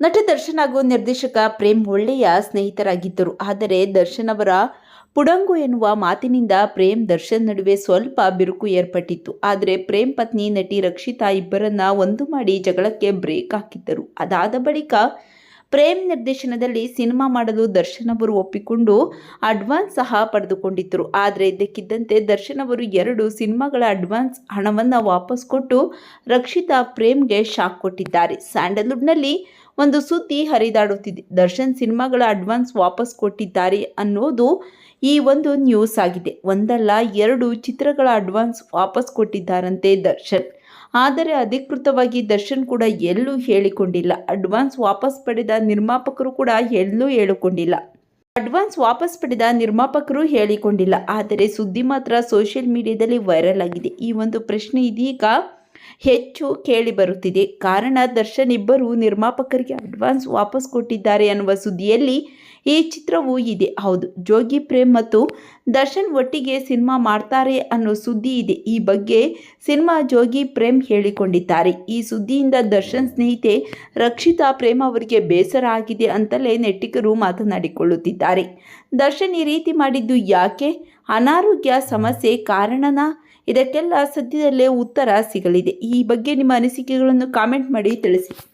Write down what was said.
ನಟ ದರ್ಶನ್ ಹಾಗೂ ನಿರ್ದೇಶಕ ಪ್ರೇಮ್ ಒಳ್ಳೆಯ ಸ್ನೇಹಿತರಾಗಿದ್ದರು. ಆದರೆ ದರ್ಶನ್ ಅವರ ಪುಡಂಗು ಎನ್ನುವ ಮಾತಿನಿಂದ ಪ್ರೇಮ್ ದರ್ಶನ್ ನಡುವೆ ಸ್ವಲ್ಪ ಬಿರುಕು ಏರ್ಪಟ್ಟಿತ್ತು. ಆದರೆ ಪ್ರೇಮ್ ಪತ್ನಿ ನಟಿ ರಕ್ಷಿತಾ ಇಬ್ಬರನ್ನ ಒಂದು ಮಾಡಿ ಜಗಳಕ್ಕೆ ಬ್ರೇಕ್ ಹಾಕಿದ್ದರು. ಅದಾದ ಬಳಿಕ ಪ್ರೇಮ್ ನಿರ್ದೇಶನದಲ್ಲಿ ಸಿನಿಮಾ ಮಾಡಲು ದರ್ಶನ್ ಅವರು ಒಪ್ಪಿಕೊಂಡು ಅಡ್ವಾನ್ಸ್ ಸಹ ಪಡೆದುಕೊಂಡಿದ್ದರು. ಆದರೆ ಇದಕ್ಕಿದ್ದಂತೆ ದರ್ಶನ್ ಅವರು ಎರಡು ಸಿನಿಮಾಗಳ ಅಡ್ವಾನ್ಸ್ ಹಣವನ್ನು ವಾಪಸ್ ಕೊಟ್ಟು ರಕ್ಷಿತಾ ಪ್ರೇಮ್ಗೆ ಶಾಕ್ ಕೊಟ್ಟಿದ್ದಾರೆ. ಸ್ಯಾಂಡಲ್ವುಡ್ನಲ್ಲಿ ಒಂದು ಸುದ್ದಿ ಹರಿದಾಡುತ್ತಿದೆ. ದರ್ಶನ್ ಸಿನಿಮಾಗಳ ಅಡ್ವಾನ್ಸ್ ವಾಪಸ್ ಕೊಟ್ಟಿದ್ದಾರೆ ಅನ್ನೋದು ಈ ಒಂದು ನ್ಯೂಸ್ ಆಗಿದೆ. ಒಂದಲ್ಲ, ಎರಡು ಚಿತ್ರಗಳ ಅಡ್ವಾನ್ಸ್ ವಾಪಸ್ ಕೊಟ್ಟಿದ್ದಾರಂತೆ ದರ್ಶನ್. ಆದರೆ ಅಧಿಕೃತವಾಗಿ ದರ್ಶನ್ ಕೂಡ ಎಲ್ಲೂ ಹೇಳಿಕೊಂಡಿಲ್ಲ. ಅಡ್ವಾನ್ಸ್ ವಾಪಸ್ ಪಡೆದ ನಿರ್ಮಾಪಕರು ಕೂಡ ಎಲ್ಲೂ ಹೇಳಿಕೊಂಡಿಲ್ಲ. ಅಡ್ವಾನ್ಸ್ ವಾಪಸ್ ಪಡೆದ ನಿರ್ಮಾಪಕರು ಹೇಳಿಕೊಂಡಿಲ್ಲ. ಆದರೆ ಸುದ್ದಿ ಮಾತ್ರ ಸೋಷಿಯಲ್ ಮೀಡಿಯಾದಲ್ಲಿ ವೈರಲ್ ಆಗಿದೆ. ಈ ಒಂದು ಪ್ರಶ್ನೆ ಇದೀಗ ಹೆಚ್ಚು ಕೇಳಿ ಬರುತ್ತಿದೆ. ಕಾರಣ ದರ್ಶನ್ ಇಬ್ಬರು ನಿರ್ಮಾಪಕರಿಗೆ ಅಡ್ವಾನ್ಸ್ ವಾಪಸ್ ಕೊಟ್ಟಿದ್ದಾರೆ ಅನ್ನುವ ಸುದ್ದಿಯಲ್ಲಿ ಈ ಚಿತ್ರವೂ ಇದೆ. ಹೌದು, ಜೋಗಿ ಪ್ರೇಮ್ ಮತ್ತು ದರ್ಶನ್ ಒಟ್ಟಿಗೆ ಸಿನಿಮಾ ಮಾಡ್ತಾರೆ ಅನ್ನೋ ಸುದ್ದಿ ಇದೆ. ಈ ಬಗ್ಗೆ ಸಿನಿಮಾ ಜೋಗಿ ಪ್ರೇಮ್ ಹೇಳಿಕೊಂಡಿದ್ದಾರೆ. ಈ ಸುದ್ದಿಯಿಂದ ದರ್ಶನ್ ಸ್ನೇಹಿತೆ ರಕ್ಷಿತಾ ಪ್ರೇಮ್ ಅವರಿಗೆ ಬೇಸರ ಆಗಿದೆ ಅಂತಲೇ ನೆಟ್ಟಿಗರು ಮಾತನಾಡಿಕೊಳ್ಳುತ್ತಿದ್ದಾರೆ. ದರ್ಶನ್ ಈ ರೀತಿ ಮಾಡಿದ್ದು ಯಾಕೆ? ಅನಾರೋಗ್ಯ ಸಮಸ್ಯೆ ಕಾರಣನಾ? ಇದಕ್ಕೆಲ್ಲ ಸದ್ಯದಲ್ಲೇ ಉತ್ತರ ಸಿಗಲಿದೆ. ಈ ಬಗ್ಗೆ ನಿಮ್ಮ ಅನಿಸಿಕೆಗಳನ್ನು ಕಾಮೆಂಟ್ ಮಾಡಿ ತಿಳಿಸಿ.